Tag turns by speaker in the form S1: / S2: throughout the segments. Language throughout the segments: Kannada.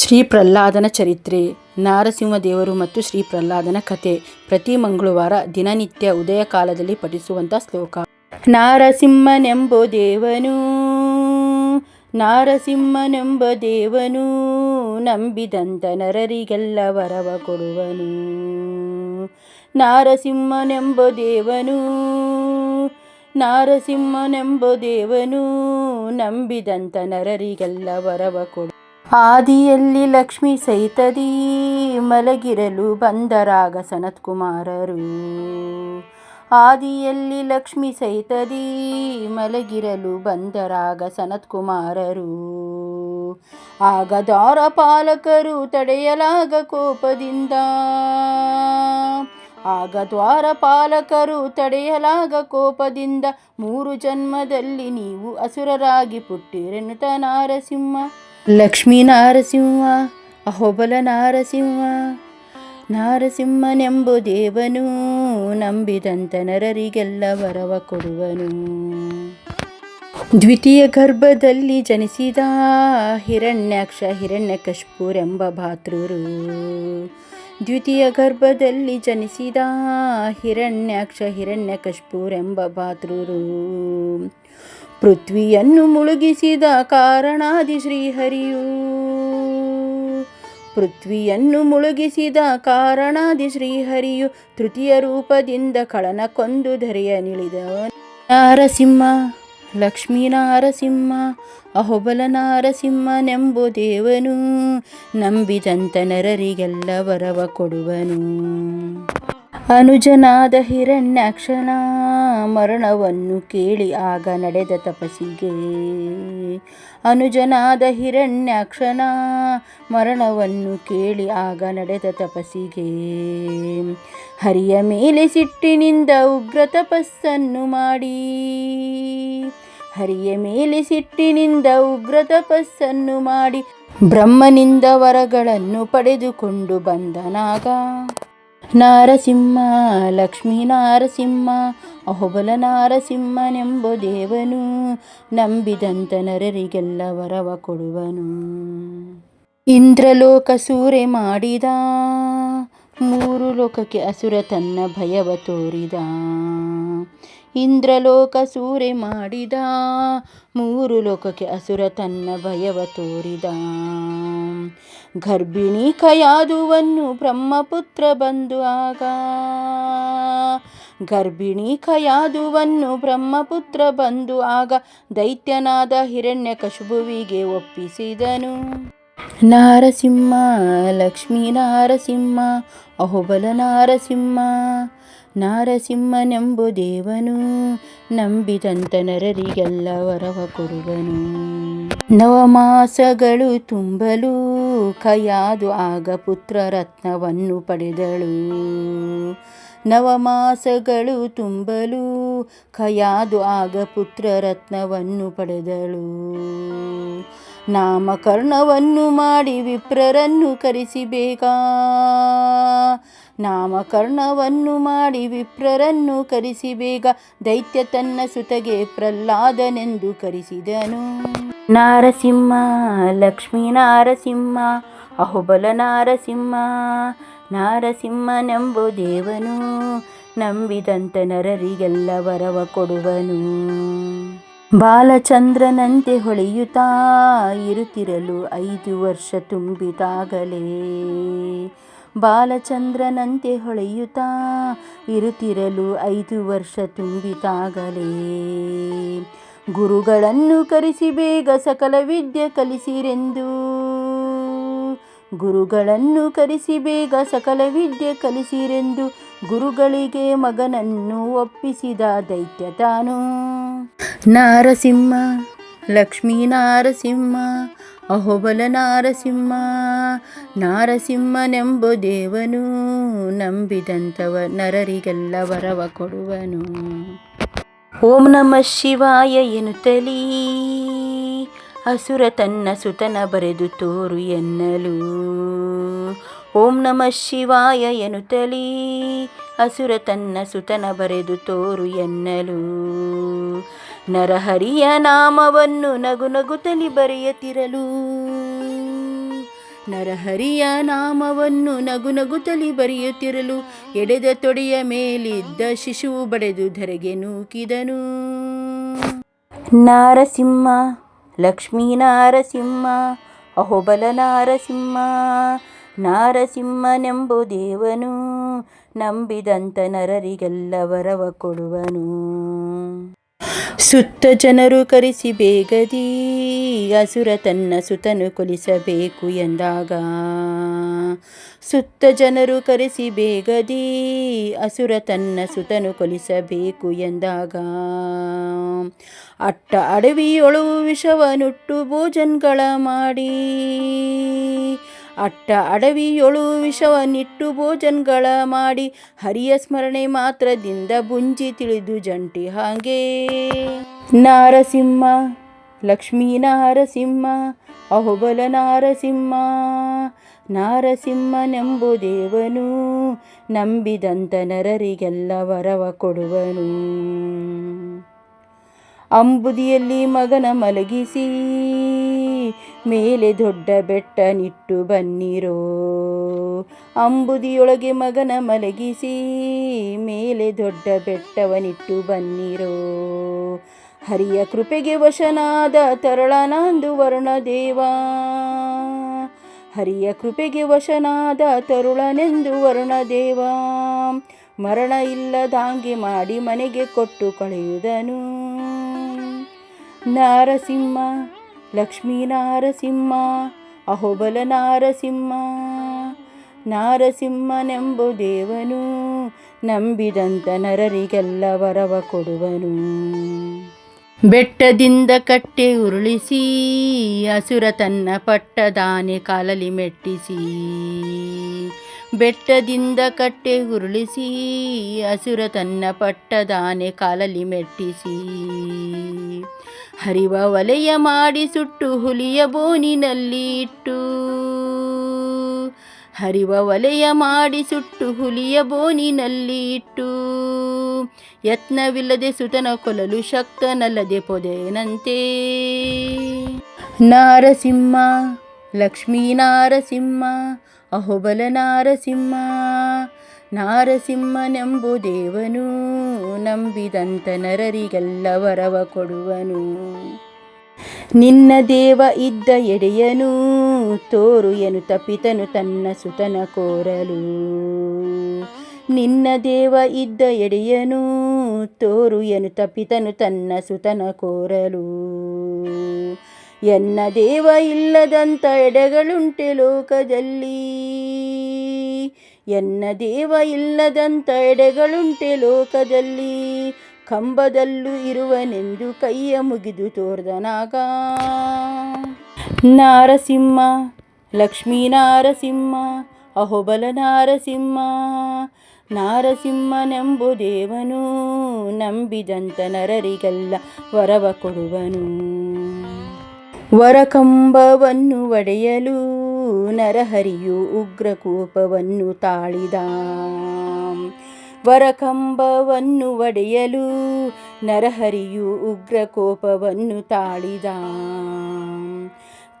S1: ಶ್ರೀ ಪ್ರಹ್ಲಾದನ ಚರಿತ್ರೆ. ನಾರಸಿಂಹದೇವರು ಮತ್ತು ಶ್ರೀ ಪ್ರಹ್ಲಾದನ ಕಥೆ. ಪ್ರತಿ ಮಂಗಳವಾರ ದಿನನಿತ್ಯ ಉದಯ ಕಾಲದಲ್ಲಿ ಪಠಿಸುವಂಥ ಶ್ಲೋಕ. ನಾರಸಿಂಹನೆಂಬ ದೇವನು ನಾರಸಿಂಹನೆಂಬ ದೇವನು, ನಂಬಿದಂತ ನರರಿಗೆಲ್ಲ ವರವ ಕೊಡುವನು. ನಾರಸಿಂಹನೆಂಬ ದೇವನು ನಾರಸಿಂಹನೆಂಬ ದೇವನು, ನಂಬಿದಂತ ನರರಿಗೆಲ್ಲ ವರವ ಕೊಡು ಆದಿಯಲ್ಲಿ ಲಕ್ಷ್ಮಿ ಸೈತದೀ ಮಲಗಿರಲು ಬಂದರಾಗ ಸನತ್ಕುಮಾರರು. ಆದಿಯಲ್ಲಿ ಲಕ್ಷ್ಮಿ ಸೈತದೀ ಮಲಗಿರಲು ಬಂದರಾಗ ಸನತ್ಕುಮಾರರು. ಆಗ ದ್ವಾರಪಾಲಕರು ತಡೆಯಲಾಗ ಕೋಪದಿಂದ, ಆಗ ದ್ವಾರಪಾಲಕರು ತಡೆಯಲಾಗ ಕೋಪದಿಂದ, ಮೂರು ಜನ್ಮದಲ್ಲಿ ನೀವು ಅಸುರರಾಗಿ ಪುಟ್ಟಿರೆನ್ನುತ್ತ ನಾರಸಿಂಹ ಲಕ್ಷ್ಮೀ ನಾರಸಿಂಹ, ಅಹೋಬಲ ನಾರಸಿಂಹ, ನಾರಸಿಂಹನೆಂಬ ದೇವನು, ನಂಬಿದಂತ ನರರಿಗೆಲ್ಲ ವರವ ಕೊಡುವನು. ದ್ವಿತೀಯ ಗರ್ಭದಲ್ಲಿ ಜನಿಸಿದ ಹಿರಣ್ಯಾಕ್ಷ, ಹಿರಣ್ಯಕಶ್ಪುರೆಂಬ ಭಾತೃರು. ದ್ವಿತೀಯ ಗರ್ಭದಲ್ಲಿ ಜನಿಸಿದ ಹಿರಣ್ಯಾಕ್ಷ, ಹಿರಣ್ಯಕಶ್ಪುರೆಂಬ ಭಾತೃರು. ಪೃಥ್ವಿಯನ್ನು ಮುಳುಗಿಸಿದ ಕಾರಣಾದಿ ಶ್ರೀಹರಿಯು. ಪೃಥ್ವಿಯನ್ನು ಮುಳುಗಿಸಿದ ಕಾರಣಾದಿ ಶ್ರೀಹರಿಯು ತೃತೀಯ ರೂಪದಿಂದ ಕಳನ ಕೊಂದು ಧರೆಯ ನಿಳಿದ ನಾರಸಿಂಹ, ಲಕ್ಷ್ಮೀ ನಾರಸಿಂಹ, ಅಹೋಬಲ ನಾರಸಿಂಹನೆಂಬು ದೇವನು, ನಂಬಿದಂತ ನರರಿಗೆಲ್ಲ ವರವ ಕೊಡುವನು. ಅನುಜನಾದ ಹಿರಣ್ಯಾಕ್ಷನ ಮರಣವನ್ನು ಕೇಳಿ ಆಗ ನಡೆದ ತಪಸ್ಸಿಗೆ. ಅನುಜನಾದ ಹಿರಣ್ಯಾಕ್ಷನ ಮರಣವನ್ನು ಕೇಳಿ ಆಗ ನಡೆದ ತಪಸ್ಸಿಗೆ. ಹರಿಯ ಮೇಲೆ ಸಿಟ್ಟಿನಿಂದ ಉಗ್ರ ತಪಸ್ಸನ್ನು ಮಾಡಿ. ಹರಿಯ ಮೇಲೆ ಸಿಟ್ಟಿನಿಂದ ಉಗ್ರ ತಪಸ್ಸನ್ನು ಮಾಡಿ. ಬ್ರಹ್ಮನಿಂದ ವರಗಳನ್ನು ಪಡೆದುಕೊಂಡು ಬಂದನಾಗ ನಾರಸಿಂಹ, ಲಕ್ಷ್ಮೀ ನಾರಸಿಂಹ, ಅಹೋಬಲ ನಾರಸಿಂಹನೆಂಬ ದೇವನು, ನಂಬಿದಂತ ನರರಿಗೆಲ್ಲ ವರವ ಕೊಡುವನು. ಇಂದ್ರಲೋಕ ಸೂರೆ ಮಾಡಿದ, ಮೂರು ಲೋಕಕ್ಕೆ ಅಸುರ ತನ್ನ ಭಯವ ತೋರಿದ. ಇಂದ್ರಲೋಕ ಸೂರೆ ಮಾಡಿದ, ಮೂರು ಲೋಕಕ್ಕೆ ಅಸುರ ತನ್ನ ಭಯವ ತೋರಿದ. ಗರ್ಭಿಣಿ ಕಯಾದುವನ್ನು ಬ್ರಹ್ಮಪುತ್ರ ಬಂದು ಆಗ, ಗರ್ಭಿಣಿ ಕಯಾದುವನ್ನು ಬ್ರಹ್ಮಪುತ್ರ ಬಂದು ಆಗ ದೈತ್ಯನಾದ ಹಿರಣ್ಯ ಕಶುಭುವಿಗೆ ಒಪ್ಪಿಸಿದನು. ನಾರಸಿಂಹ, ಲಕ್ಷ್ಮೀ ನಾರಸಿಂಹ, ಅಹೋಬಲ ನಾರಸಿಂಹ ನಾರಸಿಂಹನೆಂಬು ದೇವನು ನಂಬಿದಂತ ನರರಿಗೆಲ್ಲ ವರವ ಕೊಡುವನು. ನವಮಾಸಗಳು ತುಂಬಲು ಕಯಾದು ಆಗ ಪುತ್ರ ರತ್ನವನ್ನು ಪಡೆದಳು. ನವಮಾಸಗಳು ತುಂಬಲು ಕಯಾದು ಆಗ ಪುತ್ರ ರತ್ನವನ್ನು ಪಡೆದಳು. ನಾಮಕರ್ಣವನ್ನು ಮಾಡಿ ವಿಪ್ರರನ್ನು ಕರೆಸಿ ಬೇಗ ನಾಮಕರಣವನ್ನು ಮಾಡಿ ವಿಪ್ರರನ್ನು ಕರೆಸಿ ಬೇಗ ದೈತ್ಯ ತನ್ನ ಸುತಗೆ ಪ್ರಹ್ಲಾದನೆಂದು ಕರೆಸಿದನು. ನಾರಸಿಂಹ, ಲಕ್ಷ್ಮೀ ನಾರಸಿಂಹ, ಅಹುಬಲ ನಾರಸಿಂಹ, ನಾರಸಿಂಹನೆಂಬು ದೇವನು, ನಂಬಿದಂತ ನರರಿಗೆಲ್ಲ ವರವ ಕೊಡುವನು. ಬಾಲಚಂದ್ರನಂತೆ ಹೊಳೆಯುತ್ತಾ ಇರುತ್ತಿರಲು ಐದು ವರ್ಷ ತುಂಬಿದಾಗಲೇ ಬಾಲಚಂದ್ರನಂತೆ ಹೊಳೆಯುತ್ತಾ, ಇರುತ್ತಿರಲು ಐದು ವರ್ಷ ತುಂಬಿತಾಗಲೇ. ಗುರುಗಳನ್ನು ಕರೆಸಿ ಬೇಗ ಸಕಲ ವಿದ್ಯೆ ಕಲಿಸಿರೆಂದು. ಗುರುಗಳನ್ನು ಕರೆಸಿ ಬೇಗ ಸಕಲ ವಿದ್ಯೆ ಕಲಿಸಿರೆಂದು ಗುರುಗಳಿಗೆ ಮಗನನ್ನು ಒಪ್ಪಿಸಿದ ದೈತ್ಯ ತಾನು. ನಾರಸಿಂಹ, ಲಕ್ಷ್ಮೀ ನಾರಸಿಂಹ ಅಹೋಬಲ ನಾರಸಿಂಹ ನಾರಸಿಂಹನೆಂಬ ದೇವನು ನಂಬಿದಂಥವ ನರರಿಗೆಲ್ಲ ವರವ ಕೊಡುವನು. ಓಂ ನಮಃ ಶಿವಾಯ ಎನ್ನುತ್ತಲೀ, ಅಸುರ ತನ್ನ ಸುತನ ಬರೆದು ತೋರು ಎನ್ನಲು. ಓಂ ನಮಃ ಶಿವಾಯ ಎನ್ನುತ್ತಲೀ ಅಸುರ ತನ್ನ ಸುತನ ಬರೆದು ತೋರು ಎನ್ನಲು. ನರಹರಿಯ ನಾಮವನ್ನು ನಗು ನಗುತ್ತಲಿ ಬರೆಯತಿರಲು. ನರಹರಿಯ ನಾಮವನ್ನು ನಗು ನಗುತ್ತಲಿ ಬರೆಯುತ್ತಿರಲು ಎಡೆದ ತೊಡೆಯ ಮೇಲಿದ್ದ ಶಿಶುವು ಬಡೆದು ಧರೆಗೆ ನೂಕಿದನು. ನಾರಸಿಂಹ, ಲಕ್ಷ್ಮೀ ನಾರಸಿಂಹ, ಅಹೋಬಲ ನಾರಸಿಂಹ, ನಾರಸಿಂಹನೆಂಬು ದೇವನು. ನಂಬಿದಂತ ನರರಿಗೆಲ್ಲ ವರವ ಕೊಡುವನು. ಸುತ್ತ ಜನರು ಕರೆಸಿ ಬೇಗದಿ, ಅಸುರ ತನ್ನ ಸುತನು ಕೊಲಿಸಬೇಕು ಎಂದಾಗ. ಸುತ್ತ ಜನರು ಕರೆಸಿ ಬೇಗದಿ, ಅಸುರ ತನ್ನ ಸುತನು ಕೊಲಿಸಬೇಕು ಎಂದಾಗ. ಅಟ್ಟ ಅಡವಿಯೊಳು ವಿಷವನುಟ್ಟು ಭೋಜನ್ಗಳ ಮಾಡಿ ಅಟ್ಟ ಅಡವಿಯೊಳು ವಿಷವನ್ನಿಟ್ಟು ಭೋಜನ್ಗಳ ಮಾಡಿ ಹರಿಯ ಸ್ಮರಣೆ ಮಾತ್ರದಿಂದ ಬುಂಜಿ ತಿಳಿದು ಜಂಟಿ ಹಾಗೆ. ನಾರಸಿಂಹ, ಲಕ್ಷ್ಮೀ ನಾರಸಿಂಹ, ಅಹುಬಲ ನಾರಸಿಂಹ, ನಾರಸಿಂಹನೆಂಬು ದೇವನು ನಂಬಿದಂತ ನರರಿಗೆಲ್ಲ ವರವ ಕೊಡುವನು. ಅಂಬುದಿಯಲ್ಲಿ ಮಗನ ಮಲಗಿಸಿ ಮೇಲೆ ದೊಡ್ಡ ಬೆಟ್ಟ ನಿಟ್ಟು ಬನ್ನಿರೋ. ಅಂಬುದಿಯೊಳಗೆ ಮಗನ ಮಲಗಿಸಿ ಮೇಲೆ ದೊಡ್ಡ ಬೆಟ್ಟವನಿಟ್ಟು ಬನ್ನಿರೋ. ಹರಿಯ ಕೃಪೆಗೆ ವಶನಾದ ತರಳನಂದು ವರುಣದೇವ. ಹರಿಯ ಕೃಪೆಗೆ ವಶನಾದ ತರುಳನೆಂದು ವರುಣದೇವ. ಮರಣ ಇಲ್ಲದಾಂಗೆ ಮಾಡಿ ಮನೆಗೆ ಕೊಟ್ಟು ಕಳೆಯುವುದನು ನಾರಸಿಂಹ ಲಕ್ಷ್ಮೀ ನಾರಸಿಂಹ, ಅಹೋಬಲ ನಾರಸಿಂಹ, ನಾರಸಿಂಹನೆಂಬು ದೇವನು ನಂಬಿದಂತ ನರರಿಗೆಲ್ಲ ವರವ ಕೊಡುವನು. ಬೆಟ್ಟದಿಂದ ಕಟ್ಟೆ ಉರುಳಿಸಿ, ಅಸುರ ತನ್ನ ಪಟ್ಟದಾನೆ ಕಾಲಲಿ ಮೆಟ್ಟಿಸಿ. ಬೆಟ್ಟದಿಂದ ಕಟ್ಟೆ ಉರುಳಿಸಿ, ಅಸುರ ತನ್ನ ಪಟ್ಟದಾನೆ ಕಾಲಲಿ ಮೆಟ್ಟಿಸಿ. ಹರಿವ ವಲಯ ಮಾಡಿ ಸುಟ್ಟು ಹುಲಿಯ ಬೋನಿನಲ್ಲಿ ಇಟ್ಟು. ಹರಿವ ವಲಯ ಮಾಡಿ ಸುಟ್ಟು ಹುಲಿಯ ಬೋನಿನಲ್ಲಿ ಇಟ್ಟು. ಯತ್ನವಿಲ್ಲದೆ ಸುತನ ಕೊಲ್ಲಲು ಶಕ್ತನಲ್ಲದೆ ಪೊದೆನಂತೆ. ನಾರಸಿಂಹ, ಲಕ್ಷ್ಮೀ ನಾರಸಿಂಹ, ಅಹೋಬಲ ನಾರಸಿಂಹ, ನಾರಸಿಂಹನೆಂಬು ದೇವನು. ನಂಬಿದಂತ ನರರಿಗೆಲ್ಲ ವರವ ಕೊಡುವನು. ನಿನ್ನ ದೇವ ಇದ್ದ ಎಡೆಯನು ತೋರು ಎನು ತಪಿತನು ತನ್ನ ಸುತನ ಕೋರಲು. ನಿನ್ನ ದೇವ ಇದ್ದ ಎಡೆಯನು ತೋರು ಎನು ತಪಿತನು ತನ್ನ ಸುತನ ಕೋರಲು. ಎನ್ನ ದೇವ ಇಲ್ಲದಂಥ ಎಡೆಗಳುಂಟೆ ಲೋಕದಲ್ಲಿ. ಎನ್ನ ದೇವ ಇಲ್ಲದಂತ ಎಡೆಗಳುಂಟೆ ಲೋಕದಲ್ಲಿ. ಕಂಬದಲ್ಲೂ ಇರುವನೆಂದು ಕೈಯ ಮುಗಿದು ತೋರ್ದನಾಗ. ನಾರಸಿಂಹ, ಲಕ್ಷ್ಮೀ ನಾರಸಿಂಹ, ಅಹೋಬಲ ನಾರಸಿಂಹ, ನಾರಸಿಂಹನೆಂಬು ದೇವನು ನಂಬಿದಂತ ನರರಿಗೆಲ್ಲ ವರವ ಕೊಡುವನು. ವರಕಂಬವನ್ನು ಒಡೆಯಲು ನರಹರಿಯು ಉಗ್ರ ಕೋಪವನ್ನು ತಾಳಿದ. ವರಕಂಬವನ್ನು ಒಡೆಯಲು ನರಹರಿಯು ಉಗ್ರಕೋಪವನ್ನು ತಾಳಿದ.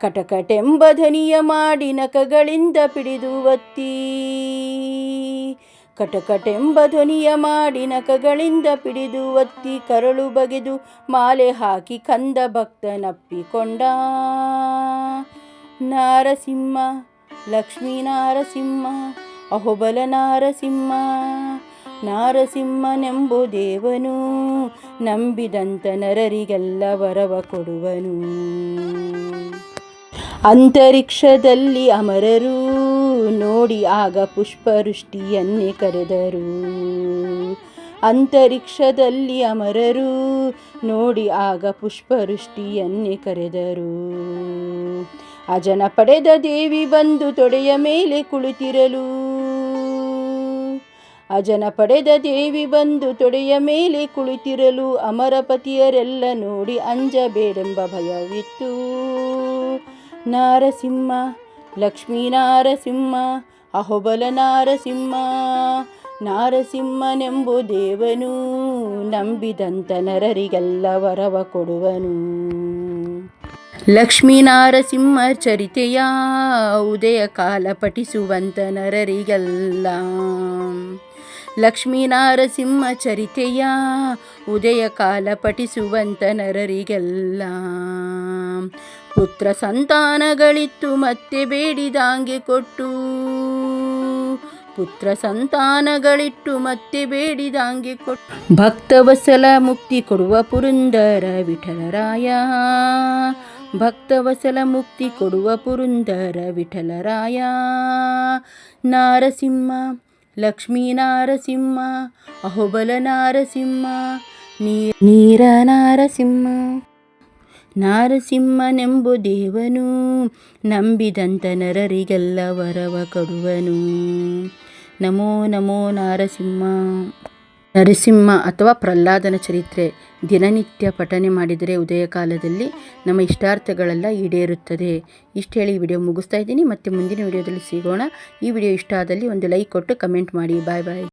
S1: ಕಟಕಟೆಂಬ ಧ್ವನಿಯ ಮಾಡಿ ನಖಗಳಿಂದ ಪಿಡಿದು ಒತ್ತಿ. ಕಟಕಟೆಂಬ ಧ್ವನಿಯ ಮಾಡಿ ನಖಗಳಿಂದ ಪಿಡಿದು ಒತ್ತಿ ಕರಳು ಬಗೆದು ಮಾಲೆ ಹಾಕಿ ಕಂದ ಭಕ್ತನಪ್ಪಿಕೊಂಡ ನಾರಸಿಂಹ, ಲಕ್ಷ್ಮೀ ನಾರಸಿಂಹ, ಅಹೋಬಲ ನಾರಸಿಂಹ, ನಾರಸಿಂಹನೆಂಬು ದೇವನು, ನಂಬಿದಂತ ನರರಿಗೆಲ್ಲ ವರವ ಕೊಡುವನು. ಅಂತರಿಕ್ಷದಲ್ಲಿ ಅಮರರು ನೋಡಿ ಆಗ ಪುಷ್ಪವೃಷ್ಟಿಯನ್ನೇ ಕರೆದರು. ಅಂತರಿಕ್ಷದಲ್ಲಿ ಅಮರರು ನೋಡಿ ಆಗ ಪುಷ್ಪವೃಷ್ಟಿಯನ್ನೇ ಕರೆದರು. ಅಜನ ಪಡೆದ ದೇವಿ ಬಂದು ತೊಡೆಯ ಮೇಲೆ ಕುಳಿತಿರಲು. ಅಜನ ಪಡೆದ ದೇವಿ ಬಂದು ತೊಡೆಯ ಮೇಲೆ ಕುಳಿತಿರಲು ಅಮರಪತಿಯರೆಲ್ಲ ನೋಡಿ ಅಂಜಬೇಡೆಂಬ ಭಯವಿತ್ತು. ನಾರಸಿಂಹ, ಲಕ್ಷ್ಮೀ ನಾರಸಿಂಹ, ಅಹೋಬಲ ನಾರಸಿಂಹ, ನಾರಸಿಂಹನೆಂಬು ದೇವನು ನಂಬಿದಂತ ನರರಿಗೆಲ್ಲ ವರವ ಕೊಡುವನು. ಲಕ್ಷ್ಮೀನಾರಸಿಂಹ ಚರಿತೆಯ ಉದಯ ಕಾಲ ಪಠಿಸುವಂತ ನರರಿಗೆಲ್ಲ. ಲಕ್ಷ್ಮೀನಾರಸಿಂಹ ಚರಿತೆಯ ಉದಯ ಕಾಲ ಪಠಿಸುವಂತ ನರರಿಗೆಲ್ಲ. ಪುತ್ರ ಸಂತಾನಗಳಿತ್ತು, ಮತ್ತೆ ಬೇಡಿದಾಂಗೆ ಕೊಟ್ಟು. ಪುತ್ರ ಸಂತಾನಗಳಿಟ್ಟು, ಮತ್ತೆ ಬೇಡಿದಾಂಗೆ ಕೊಟ್ಟು. ಭಕ್ತವಸಲ ಮುಕ್ತಿ ಕೊಡುವ ಪುರಂದರ ವಿಠಲರಾಯ. ಭಕ್ತವಸಲ ಮುಕ್ತಿ ಕೊಡುವ ಪುರುಂದರ ವಿಠಲರಾಯ. ನಾರಸಿಂಹ, ಲಕ್ಷ್ಮೀ ನಾರಸಿಂಹ, ಅಹೋಬಲ ನಾರಸಿಂಹ ನೀರ ನಾರಸಿಂಹ. ನಾರಸಿಂಹನೆಂಬು ದೇವನು, ನಂಬಿದಂತ ನರರಿಗೆಲ್ಲ ವರವ ಕೊಡುವನು. ನಮೋ ನಮೋ ನಾರಸಿಂಹ. ನರಸಿಂಹ ಅಥವಾ ಪ್ರಹ್ಲಾದನ ಚರಿತ್ರೆ ದಿನನಿತ್ಯ ಪಠನೆ ಮಾಡಿದರೆ ಉದಯ ಕಾಲದಲ್ಲಿ ನಮ್ಮ ಇಷ್ಟಾರ್ಥಗಳೆಲ್ಲ ಈಡೇರುತ್ತದೆ. ಇಷ್ಟು ಹೇಳಿ ಈ ವಿಡಿಯೋ ಮುಗಿಸ್ತಾ ಇದ್ದೀನಿ. ಮತ್ತೆ ಮುಂದಿನ ವಿಡಿಯೋದಲ್ಲಿ ಸಿಗೋಣ. ಈ ವಿಡಿಯೋ ಇಷ್ಟ ಆದಲ್ಲಿ ಒಂದು ಲೈಕ್ ಕೊಟ್ಟು ಕಮೆಂಟ್ ಮಾಡಿ. ಬಾಯ್ ಬಾಯ್.